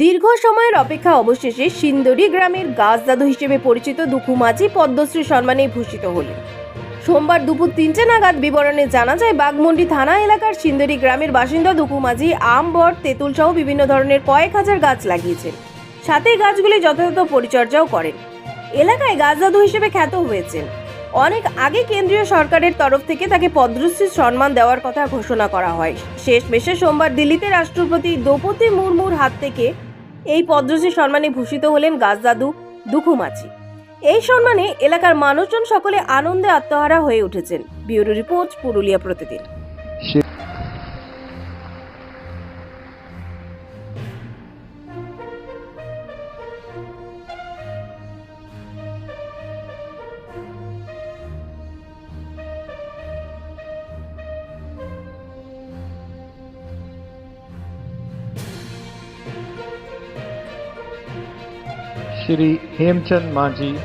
দীর্ঘ সময়ের অপেক্ষা অবশেষে সিন্দরি গ্রামের গাছ দাদু হিসেবে পরিচিত দুখু মাঝি পদ্মশ্রী সম্মানে ভূষিত হলেন। সোমবার দুপুর তিনটে নাগাদ বিবরণে জানা যায় বাগমন্ডি থানা এলাকার সিন্দরি গ্রামের বাসিন্দা দুখু মাঝি আম, বট, তেঁতুল সহ বিভিন্ন ধরনের কয়েক হাজার গাছ লাগিয়েছেন। সাথে গাছগুলি যথাযথ পরিচর্যাও করেন। এলাকায় গাছ দাদু হিসেবে খ্যাত হয়েছেন। অনেক আগে কেন্দ্রীয় সরকারের তরফ থেকে তাকে পদ্মশ্রী সম্মান দেওয়ার কথা ঘোষণা করা হয়। শেষ মেশে সোমবার দিল্লিতে রাষ্ট্রপতি দ্রৌপদী মুর্মুর হাত থেকে এই পদ্মশ্রী সম্মানে ভূষিত হলেন গাছদাদু দুখুমাচি। এই সম্মানে এলাকার মানুষজন সকলে আনন্দে আত্মহারা হয়ে উঠেছেন। ব্যুরো রিপোর্ট পুরুলিয়া প্রতিদিন। Shri Hemchand Manji.